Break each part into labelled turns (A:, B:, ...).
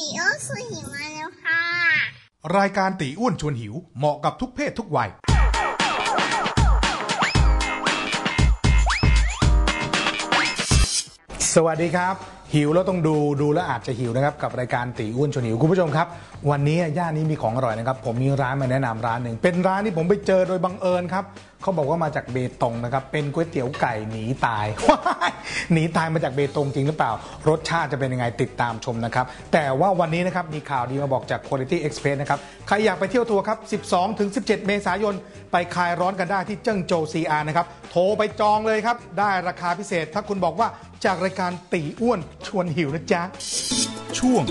A: ตีโอสุหิวมาแล้วค่ะ
B: รายการตีอ้วนชวนหิวเหมาะกับทุกเพศทุกวัย สวัสดีครับ หิวแล้วต้องดูดูแล้วอาจจะหิวนะครับกับรายการตีอ้วนชวนหิวคุณผู้ชมครับ วันนี้ย่านนี้มีของอร่อยนะครับ ผมมีร้านมาแนะนำร้านหนึ่งเป็นร้านที่ผมไปเจอโดยบังเอิญครับ เขาบอกว่ามาจากเบตงนะครับ เป็นก๋วยเตี๋ยวไก่หนีตาย หนีตายมาจากเบตงจริงหรือเปล่า รสชาติจะเป็นยังไงติดตามชมนะครับ แต่ว่าวันนี้นะครับมีข่าวดีมาบอกจาก Quality Express นะครับ ใครอยากไปเที่ยวทัวร์ครับ 12ถึง17 เมษายน ไปคลายร้อนกันได้ที่เจิ้งโจวซีอาร์นะครับ โทรไปจองเลยครับ ได้ราคาพิเศษ ถ้าคุณบอกว่าจากรายการตีอ้วนชวนหิวนะจ๊ะ ช่วง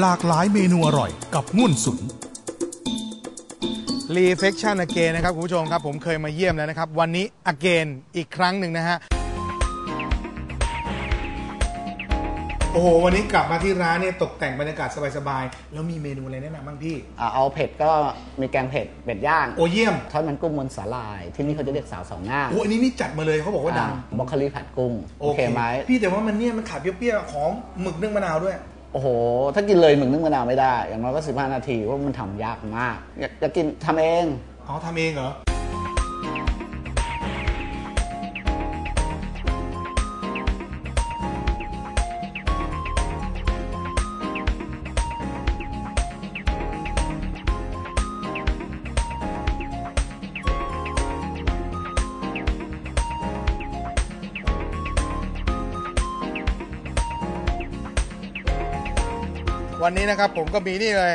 B: หลากหลายเมนูอร่อย กับง่วนสุน Reflection Again นะครับคุณผู้ชมครับผมเคยมาเยี่ยมแล้วนะครับ วันนี้ Again อีกครั้งหนึ่งนะฮะ โอ้โห วันนี้กลับมาที่ร้านเนี่ยตกแต่งบรรยากาศสบายๆ แล้วมีเมนูอะไรแนะนำบ้างพี่
C: อ่าเอาเผ็ดก็มีแกงเผ็ดเป็ดย่าง
B: โอเยี่ยม
C: ทอดมันกุ้งบนสาลาย ที่นี่เขาจะเรียกสาวสองหน้า
B: โอ้อันนี้นี่จัดมาเลยเขาบอกว่าดัง
C: บล็อกโคลีผัดกุ้ง โอเคไหม
B: พี่แต่ว่ามันเนี่ยมันขาดเปรี้ยวๆของหมึกนึ่งมะนาวด้วย
C: โอ้โห ถ้ากินเลยหมึงนึ่งมะนาวไม่ได้ อย่างน้อยก็สิบห้านาทีเพราะมันทำยากมากอยากกินทำเอง
B: อ๋อทำเองเหรอ วันนี้นะครับผมก็มีนี่เลย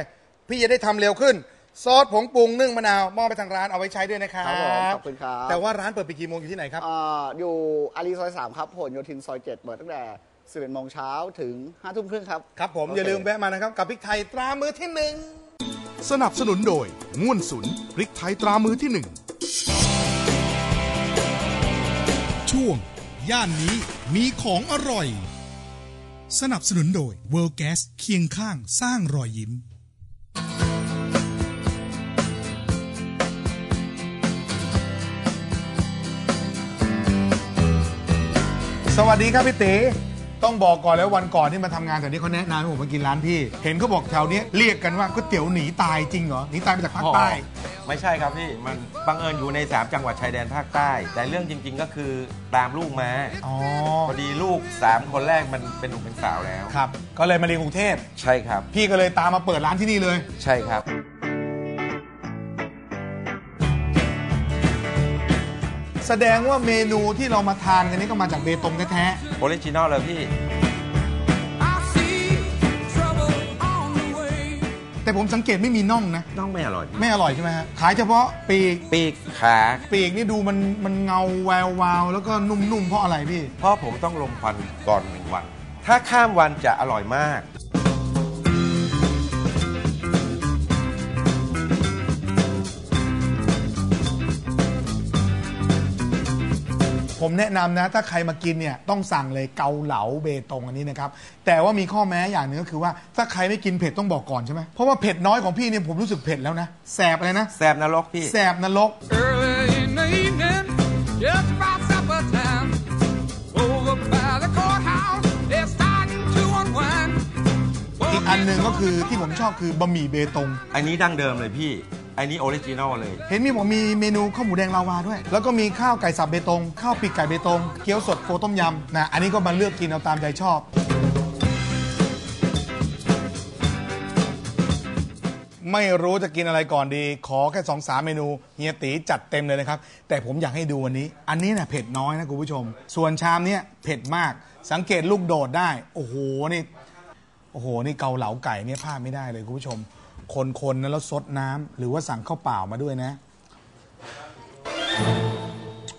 B: พี่จะได้ทำเร็วขึ้น ซอสผงปรุงนึ่งมะนาวมอบไปทางร้านเอาไว้ใช้ด้วยนะครับ
C: ครับผมขอบคุณครับ
B: แต่ว่าร้านเปิดไปกี่โมงอยู่ที่ไหนครับ
C: อ่าอยู่อารีซอยสามครับผลโยธินซอยเจ็ดเปิดตั้งแต่สิบเอ็ดโมงเช้าถึงห้าทุ่มครึ่งครับ
B: ครับผม
C: โเค
B: อย่าลืมแวะมานะครับ กับพริกไทยตรามือที่หนึ่ง
D: สนับสนุนโดยง่วนสุนพริกไทยตรามือที่หนึ่งช่วง ย่านนี้มีของอร่อย สนับสนุนโดย World Gas เคียงข้างสร้างรอยยิ้ม
B: สวัสดีครับพี่ตีต้องบอกก่อนแล้ววันก่อนที่มาทำงานแถวนี้เขาแนะนำให้ผมมากินร้านพี่ เห็นเขาบอกแถวเนี้ยเรียกกันว่าก๋วยเตี๋ยวหนีตายจริงเหรอ หนีตายมาจากภาคใต้
E: ไม่ใช่ครับพี่ มันบังเอิญอยู่ใน 3 จังหวัดชายแดนภาคใต้ แต่เรื่องจริง ๆ ก็คือตามลูกมา
B: อ๋อ
E: พอดีลูก 3 คนแรกมันเป็นหนุ่มเป็นสาวแล้ว
B: ครับ ก็เลยมาเรียนกรุงเทพ
E: ใช่ครับ
B: พี่ก็เลยตามมาเปิดร้านที่นี่เลย
E: ใช่ครับ
B: แสดงว่าเมนูที่เรามาทานกันนี้ก็มาจากเบตงแท้
E: โอริจินอลเลยพี่
B: แต่ผมสังเกตไม่มีน่องนะ
E: น้องไม่อร่อยพี่
B: ไม่อร่อยใช่ไหมฮะขายเฉพาะปีก
E: ปีกขา
B: ปีกนี่ดูมันมันเงาแวววาวแล้วก็นุ่มๆเพราะอะไรพี่
E: เพราะผมต้องลมควันก่อนหนึ่งวัน ถ้าข้ามวันจะอร่อยมาก
B: ผมแนะนำนะ ถ้าใครมากินเนี่ยต้องสั่งเลยเกาเหลาเบตงอันนี้นะครับ แต่ว่ามีข้อแม้อย่างหนึ่งก็คือว่าถ้าใครไม่กินเผ็ดต้องบอกก่อนใช่ไหมเพราะว่าเผ็ดน้อยของพี่เนี่ยผมรู้สึกเผ็ดแล้วนะแสบอะไรนะ
E: แซบนรกพี่
B: แสบนรก
F: Early in the evening, just about supper time. Over by the courthouse, they're starting to unwind.
B: อีกอันหนึ่งก็คือที่ผมชอบคือบะหมี่เบตง
E: อันนี้ดั้งเดิมเลยพี่ อันนี้ออริจินอลเลย
B: เห็นมีผมมีเมนูข้าวหมูแดงลาวาด้วย แล้วก็มีข้าวไก่สับเบตง ข้าวปีกไก่เบตง เกี๊ยวสดโฟต้มยำนะ อันนี้ก็มาเลือกกินเอาตามใจชอบ ไม่รู้จะกินอะไรก่อนดี ขอแค่สองสามเมนูเฮียตีจัดเต็มเลยนะครับ แต่ผมอยากให้ดูวันนี้ อันนี้นะเผ็ดน้อยนะคุณผู้ชม ส่วนชามเนี้ยเผ็ดมาก สังเกตลูกโดดได้ โอ้โห นี่ โอ้โห นี่เกาเหลาไก่เนี่ยพลาดไม่ได้เลยคุณผู้ชม คนๆนะแล้วซดน้ำหรือว่าสั่งข้าวเปล่ามาด้วยนะ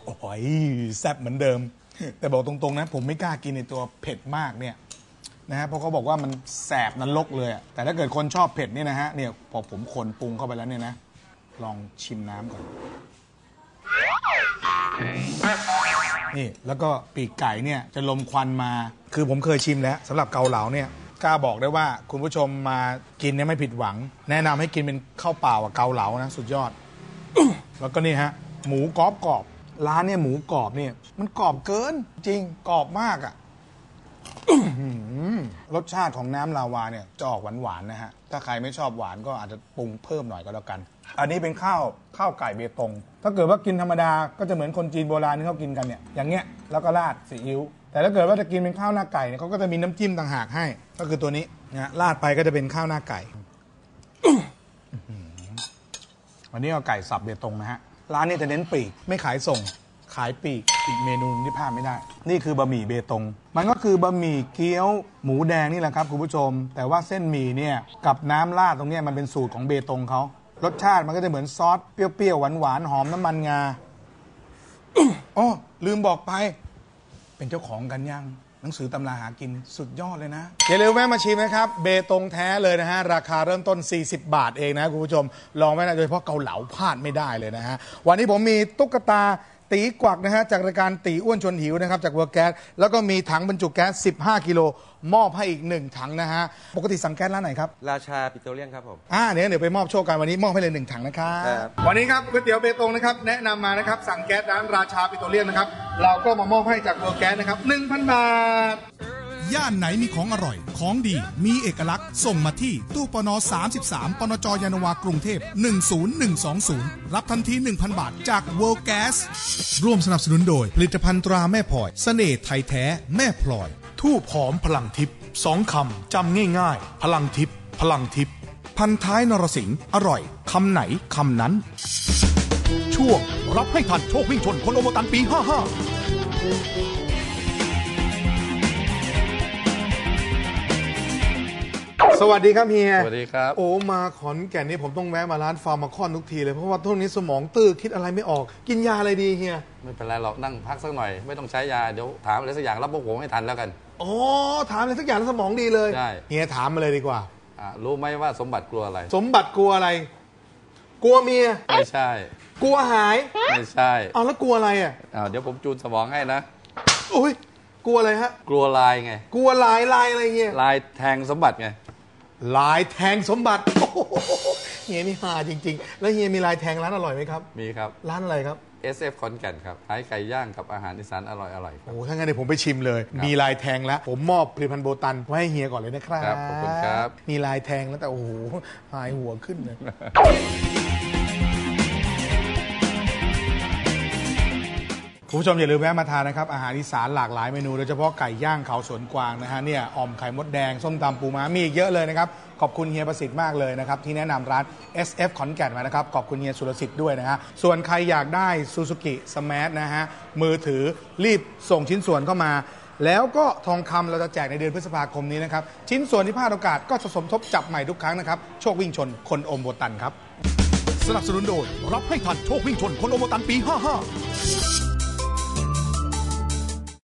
B: โอ้ยแซ่บเหมือนเดิม แต่บอกตรงๆนะ ผมไม่กล้ากินในตัวเผ็ดมากเนี่ยนะฮะเพราะเขาบอกว่ามันแสบนรกเลยอะแต่ถ้าเกิดคนชอบเผ็ดเนี่ยนะฮะเนี่ยพอผมคนปรุงเข้าไปแล้วเนี่ยนะ ลองชิมน้ำก่อน นี่แล้วก็ปีกไก่เนี่ยจะลมควันมา คือผมเคยชิมแล้วสำหรับเกาเหลาเนี่ย กล้าบอกได้ว่าคุณผู้ชมมากินเนี่ยไม่ผิดหวัง แนะนำให้กินเป็นข้าวเปล่ากับเกาเหลานะสุดยอด แล้วก็นี่ฮะ หมูกรอบกรอบร้านเนี่ยหมูกรอบเนี่ย มันกรอบเกินจริงกรอบมากอะ่ะ อื้อหือรสชาติของน้ำลาวาเนี่ยจะออกหวานๆนะฮะ ถ้าใครไม่ชอบหวานก็อาจจะปรุงเพิ่มหน่อยก็แล้วกัน อันนี้เป็นข้าวข้าวไก่เบตง ถ้าเกิดว่ากินธรรมดาก็จะเหมือนคนจีนโบราณที่เขากินกันเนี่ย อย่างเงี้ย แล้วก็ราดซีอิ๊ว แต่ถ้าเกิดว่าจะกินเป็นข้าวหน้าไก่เนี่ยเขาก็จะมีน้ำจิ้มต่างหากให้ ก็คือตัวนี้นะฮะราดไปก็จะเป็นข้าวหน้าไก่ วันนี้เอาไก่สับเบตงนะฮะ ร้านนี้จะเน้นปีกไม่ขายส่ง ขายปีกอีกเมนูที่พลาดไม่ได้ นี่คือบะหมี่เบตง มันก็คือบะหมี่เกี๊ยวหมูแดงนี่แหละครับคุณผู้ชม แต่ว่าเส้นหมี่เนี่ยกับน้ำราดตรงนี้มันเป็นสูตรของเบตงเขารสชาติมันก็จะเหมือนซอสเปรี้ยวๆหวานๆหอมน้ำมันงาอ๋อลืมบอกไป เป็นเจ้าของกันยังหนังสือตำราหากินสุดยอดเลยนะ อย่าลืมแวะมาชิมนะครับ เบตงแท้เลยนะฮะ ราคาเริ่มต้น 40 บาทเองนะคุณผู้ชม ลองไว้นะโดยเฉพาะเกาเหลาพลาดไม่ได้เลยนะฮะ วันนี้ผมมีตุ๊กตาตีกวักนะฮะ จากรายการตีอ้วนชวนหิวนะครับ จากเวอร์แก๊สแล้วก็มีถังบรรจุแก๊ส 15 กิโลมอบให้อีก 1 ถังนะฮะ ปกติสั่งแก๊สร้านไหนครับ
E: ราชาปิโตรเลียมครับผม
B: อ่าเดี๋ยวเดี๋ยวไปมอบโชคกันวันนี้มอบให้เลยหนึ่งถังนะครับ
E: ครับ
B: วันนี้ครับก๋วยเตี๋ยวเบตงนะครับแนะนำมานะครับสั่งแก๊สร้านราชาปิโตรเลียมนะครับ เราก็มามอบให้จากเวอร์แก๊สนะครับ1,000 บาท
D: ย่านไหนมีของอร่อย ของดี มีเอกลักษณ์ ส่งมาที่ตู้ปน 33 ปนจยานนาวากรุงเทพ 10120 รับทันที 1,000 บาทจาก World Gas ร่วมสนับสนุนโดย ผลิตภัณฑ์ตราแม่พลอยเสน่ห์ไทยแท้ แม่พลอย ทูบหอมพลังทิพย์สองคำจำง่าย ๆ พลังทิพย์พลังทิพย์พันท้ายนรสิงห์อร่อยคำไหนคำนั้น ช่วง รับให้ทันโชควิ่งชนคนโอโมตันปี 55
B: สวัสดีครับเฮีย
G: สวัสดีครับ
B: โอ้มาขอนแก่นนี่ผมต้องแวะมาร้านฟาร์มาคอนทุกทีเลย เพราะว่าทุกนี้สมองตื้อคิดอะไรไม่ออก กินยาอะไรดีเฮีย
G: ไม่เป็นไรหรอกนั่งพักสักหน่อย ไม่ต้องใช้ยา เดี๋ยวถามอะไรสักอย่างรับพวกผมให้ทันแล้วกัน
B: อ๋อ ถามอะไรสักอย่างแล้วสมองดีเลย
G: ใช่
B: เฮียถามมาเลยดีกว่า
G: อะรู้ไหมว่าสมบัติกลัวอะไร
B: สมบัติกลัวอะไร กลัวเมีย
G: ไม่ใช่
B: กลัวหาย
G: ไม่ใช่
B: เอาแล้วกลัวอะไรอะ
G: อะเดี๋ยวผมจูนสมองให้นะ
B: โอ้ยกลัวอะไรฮะ
G: กลัวลายไง
B: กลัวลายลายอะไรเงี้ย
G: ลายแทงสมบัติไง
B: ลายแทงสมบัติโอ้โหเฮียนี่ฮาจริง ๆ แล้วเฮียมีลายแทงร้านอร่อยไหมครับ
G: มีครับ
B: ร้านอะไรครับ
G: SF ขอนแก่นครับขายไก่ย่างกับอาหารอีสานอร่อยอร่อยๆครับ
B: โอ้ถ้างั้นเดี๋ยวผมไปชิมเลย มีลายแทงแล้ว ผมมอบผลิตภัณฑ์โบตันไว้ให้เฮียก่อนเลยนะครับ
G: ครับขอบคุณครับ
B: มีลายแทงแล้วแต่โอ้โหหายหัวขึ้นเลย คุณผู้ชมอย่าลืมแวะมาทานนะครับ อาหารอีสานหลากหลายเมนูโดยเฉพาะไก่ย่างเขาสวนกวางนะฮะเนี่ยอ่อมไข่มดแดง ส้มตำปูม้ามีอีกเยอะเลยนะครับ ขอบคุณเฮียประสิทธิ์มากเลยนะครับ ที่แนะนำร้าน SF ขอนแก่นมานะครับ ขอบคุณเฮียสุรสิทธิ์ด้วยนะฮะส่วนใครอยากได้ Suzuki Smash นะฮะมือถือรีบส่งชิ้นส่วนเข้ามา แล้วก็ทองคำเราจะแจกในเดือนพฤษภาคมนี้นะครับชิ้นส่วนที่พลาดโอกาสก็จะสมทบจับใหม่ทุกครั้งนะครับโชควิ่งชนคนอมโบตันครับ
D: สนับสนุนโดยรับให้ทันโชควิ่งชนคนโอโมตันปี 55